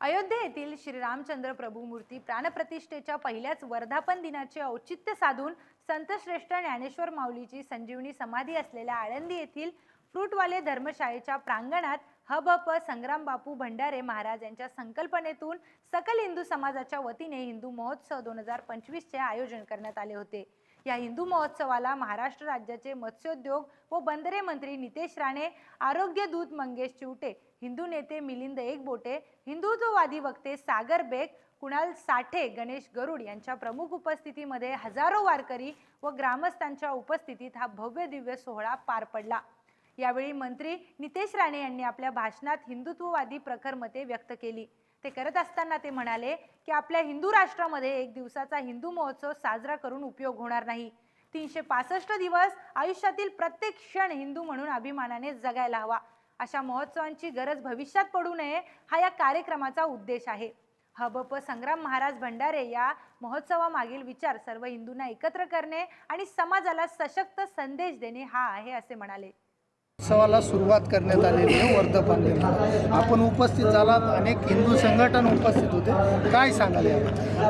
अयोध्या येथील श्रीरामचंद्र प्रभू मूर्ती प्राणप्रतिष्ठेच्या पहिल्याच वर्धापन दिनाचे औचित्य साधून संतश्रेष्ठ ज्ञानेश्वर माऊलीची संजीवनी समाधी असलेल्या आळंदी येथील फ्रूटवाले धर्मशाळेच्या प्रांगणात हबप संग्राम बापू भंडारे महाराज यांच्या संकल्पनेतून सकल हिंदू समाजाच्या वतीने हिंदू महोत्सव दोन हजार पंचवीसचे आयोजन करण्यात आले होते. या हिंदू महोत्सवाला महाराष्ट्र राज्याचे मत्स्योद्योग व बंदरे मंत्री नितेश राणे आरोग्य दूत मंगेश चिवटे हिंदू नेते मिलिंद एकबोटे हिंदुत्ववादी वक्ते सागर बेग कुणाल साठे गणेश गरुड यांच्या प्रमुख उपस्थितीमध्ये हजारो वारकरी व ग्रामस्थांच्या उपस्थितीत हा भव्य दिव्य सोहळा पार पडला. यावेळी मंत्री नितेश राणे यांनी आपल्या भाषणात हिंदुत्ववादी प्रखर मते व्यक्त केली. ते करत असताना ते म्हणाले की आपल्या हिंदू राष्ट्रामध्ये एक दिवसाचा हिंदू महोत्सव साजरा करून उपयोग होणार नाही. तीनशे पासष्ट दिवस आयुष्यातील प्रत्येक क्षण हिंदू म्हणून अभिमानाने जगायला हवा. अशा महोत्सवांची गरज भविष्यात पडू नये हा या कार्यक्रमाचा उद्देश आहे. हबप संग्राम महाराज भंडारे या महोत्सवामागील विचार सर्व हिंदूंना एकत्र करणे आणि समाजाला सशक्त संदेश देणे हा आहे असे म्हणाले. उत्सवाला सुरुवात करण्यात आलेली आहे वर्धपन दिनाला आपण उपस्थित झालात अनेक हिंदू संघटन उपस्थित होते. काय सांगाल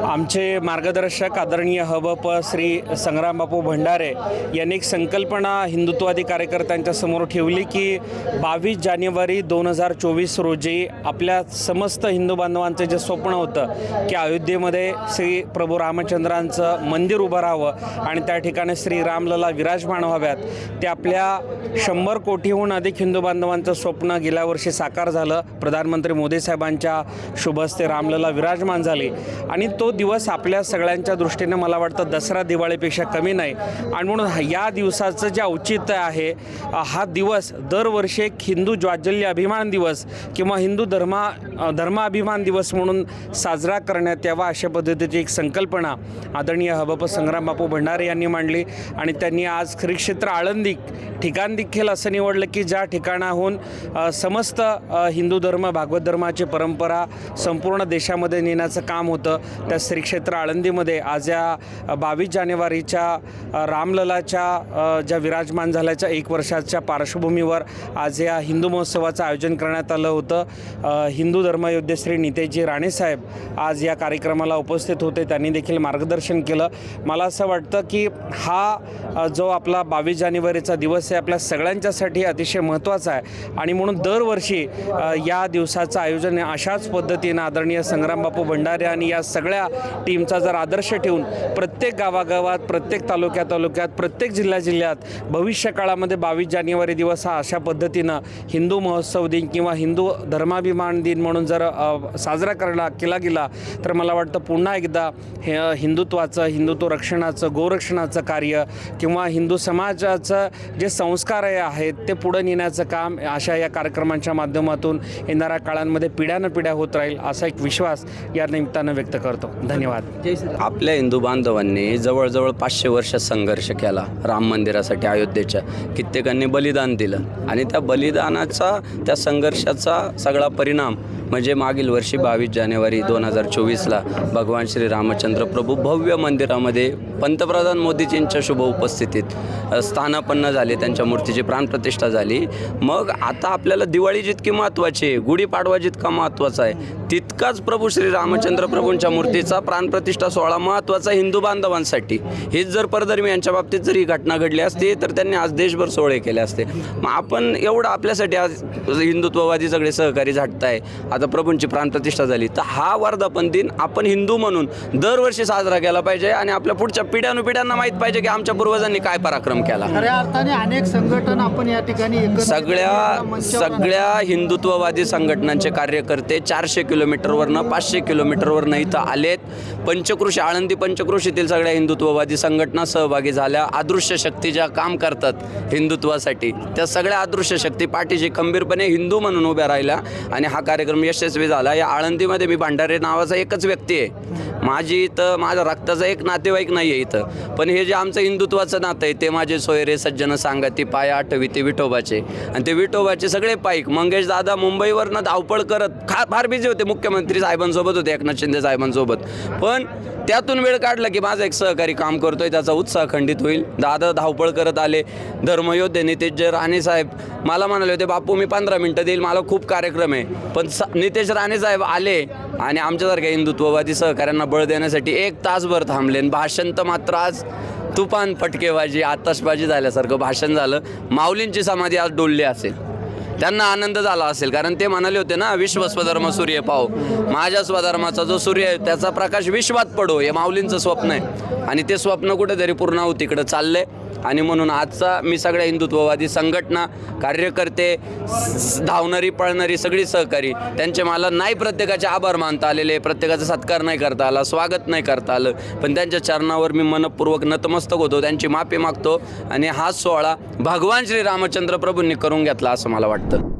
आमचे मार्गदर्शक आदरणीय हबप श्री संग्रामबापू भंडारे यांनी एक संकल्पना हिंदुत्वादी कार्यकर्त्यांच्या समोर ठेवली की बावीस जानेवारी दोन हजार चोवीस रोजी आपल्या समस्त हिंदू बांधवांचं जे स्वप्न होतं की अयोध्येमध्ये श्री प्रभू रामचंद्रांचं मंदिर उभं राहावं आणि त्या ठिकाणी श्री रामलला विराजमान व्हाव्यात ते आपल्या शंभर कोटी कोटीहून अधिक हिंदू बांधवांचं स्वप्न गेल्या वर्षी साकार झालं. प्रधानमंत्री मोदी साहेबांच्या शुभहस्ते रामलला विराजमान झाली. आणि तो दिवस आपल्या सगळ्यांच्या दृष्टीने मला वाटतं दसरा दिवाळीपेक्षा कमी नाही. आणि म्हणून या दिवसाचं जे औचित्य आहे हा दिवस दरवर्षी एक हिंदू ज्वाज्जल्य अभिमान दिवस किंवा हिंदू धर्मा धर्माभिमान दिवस म्हणून साजरा करण्यात यावा अशा पद्धतीची एक संकल्पना आदरणीय हबप संग्राम बापू भंडारे यांनी मांडली. आणि त्यांनी आज श्री क्षेत्र आळंदी ठिकाण देखील असं निवडलं की ज्या ठिकाणाहून समस्त हिंदू धर्म भागवत धर्माची परंपरा संपूर्ण देशामध्ये नेण्याचं काम होतं. त्या श्री क्षेत्र आळंदीमध्ये आज या बावीस जानेवारीच्या रामललाच्या ज्या विराजमान झाल्याच्या एक वर्षाच्या पार्श्वभूमीवर आज या हिंदू महोत्सवाचं आयोजन करण्यात आलं होतं. हिंदू धर्मयोद्धे श्री नितेजी राणेसाहेब आज या कार्यक्रमाला उपस्थित होते. त्यांनी देखील मार्गदर्शन केलं. मला असं वाटतं की हा जो आपला बावीस जानेवारीचा दिवस आहे आपल्या सगळ्यांच्यासाठी अतिशय महत्त्वाचा आहे. आणि म्हणून दरवर्षी या दिवसाचं आयोजन अशाच पद्धतीनं आदरणीय संग्रामबापू भंडारे आणि या सगळ्या टीमचा जर आदर्श ठेवून प्रत्येक गावागावात प्रत्येक तालुक्या तालुक्यात प्रत्येक जिल्ह्या जिल्ह्यात भविष्य काळामध्ये बावीस जानेवारी दिवस हा अशा पद्धतीनं हिंदू महोत्सव दिन किंवा हिंदू धर्माभिमान दिन म्हणून जर साजरा करला केला गेला तर मला वाटतं पुन्हा एकदा हे हिंदुत्वाचं हिंदुत्व रक्षणाचं गोरक्षणाचं कार्य किंवा हिंदू समाजाचं जे संस्कार आहेत ते पुढं नेण्याचं काम अशा या कार्यक्रमांच्या माध्यमातून येणाऱ्या काळांमध्ये पिढ्यानं पिढ्या होत राहील असा एक विश्वास या निमित्तानं व्यक्त करतो. धन्यवाद. आपल्या हिंदू बांधवांनी जवळजवळ पाचशे वर्ष संघर्ष केला राम मंदिरासाठी अयोध्येच्या. कित्येकांनी बलिदान दिलं आणि त्या बलिदानाचा त्या संघर्षाचा सगळा परिणाम म्हणजे मागील वर्षी बावीस जानेवारी दोन हजार चोवीसला भगवान श्री रामचंद्र प्रभू भव्य मंदिरामध्ये पंतप्रधान मोदीजींच्या शुभ उपस्थितीत स्थानापन्न झाले त्यांच्या मूर्तीची प्राणप्रतिष्ठा झाली. मग आता आपल्याला दिवाळी जितकी महत्त्वाची आहे गुढीपाडवा जितका महत्त्वाचा आहे तितकाच प्रभू श्री रामचंद्र प्रभूंच्या मूर्तीचा प्राणप्रतिष्ठा सोहळा महत्त्वाचा हिंदू बांधवांसाठी. हीच जर परधर्मी यांच्या बाबतीत जर ही घटना घडली असती तर त्यांनी आज देशभर सोहळे केले असते. मग आपण एवढं आपल्यासाठी आज हिंदुत्ववादी सगळे सहकारी झाटताय आता प्रभूंची प्राणप्रतिष्ठा झाली. तर हा वर्धापन दिन आपण हिंदू म्हणून दरवर्षी साजरा केला पाहिजे आणि आपल्या पुढच्या पिढ्यानुपिढ्यांना माहीत पाहिजे की आमच्या पूर्वजांनी काय पराक्रम केला. खऱ्या अर्थाने अनेक संघटन आपण या ठिकाणी सगळ्या. सगळ्या हिंदुत्ववादी संघटनांचे कार्यकर्ते चारशे किलोमीटरवरनं पाचशे किलोमीटरवरनं इथं आलेत. पंचकृषी आळंदी पंचकृषीतील सगळ्या हिंदुत्ववादी संघटना सहभागी झाल्या. अदृश्य शक्ती ज्या काम करतात हिंदुत्वासाठी त्या सगळ्या अदृश्य शक्ती पाठीशी खंबीरपणे हिंदू म्हणून उभ्या राहिल्या आणि हा कार्यक्रम यशस्वी झाला. या आळंदीमध्ये मी भांडारे नावाचा एकच व्यक्ती आहे. माझी इथं माझ्या रक्ताचा एक नातेवाईक नाही आहे इथं. पण हे जे आमचं हिंदुत्वाचं नातं आहे ते माझे सोयरे सज्जन सांगती पाय आठवी ते विठोबाचे. आणि ते विठोबाचे सगळे पाईक मंगेश दादा मुंबईवरनं धावपळ करत खा फार बिझी होते मुख्यमंत्री साहेबांसोबत होते एकनाथ शिंदे साहेबांसोबत. पण त्यातून वेळ काढला की माझा एक सहकारी काम करतोय त्याचा उत्साह खंडित होईल. दादा धावपळ करत आले धर्मयोद्धे नितेश जे राणे साहेब. मला म्हणाले होते बापू मी पंधरा मिनटं देईल मला खूप कार्यक्रम आहे. पण स नितेश राणे साहेब आले आणि आमच्यासारख्या हिंदुत्ववादी सहकाऱ्यांना बळ देण्यासाठी एक तासभर थांबले. भाषण तर मात्र आज तुफान फटकेबाजी आतषबाजी झाल्यासारखं भाषण झालं. माऊलींची समाधी आज डोलली असेल. त्यांना आनंद झाला असेल. कारण ते म्हणाले होते ना विश्व स्वधर्म सूर्य पाहो. माझ्या स्वधर्माचा जो सूर्य आहे त्याचा प्रकाश विश्वात पडो हे माऊलींचं स्वप्न आहे. आणि ते स्वप्न कुठेतरी पूर्ण होत तिकडं चाललंय आणि म्हणून आजचा मी सगळ्या हिंदुत्ववादी संघटना कार्यकर्ते धावणारी पळणारी सगळी सहकारी त्यांचे मला नाही प्रत्येकाचे आभार मानता आलेले प्रत्येकाचा सत्कार नाही करता आला स्वागत नाही करता आलं. पण त्यांच्या चरणावर मी मनपूर्वक नतमस्तक होतो त्यांची माफी मागतो. आणि हा सोहळा भगवान श्री रामचंद्र प्रभूंनी करून घेतला असं मला वाटतं. Отто.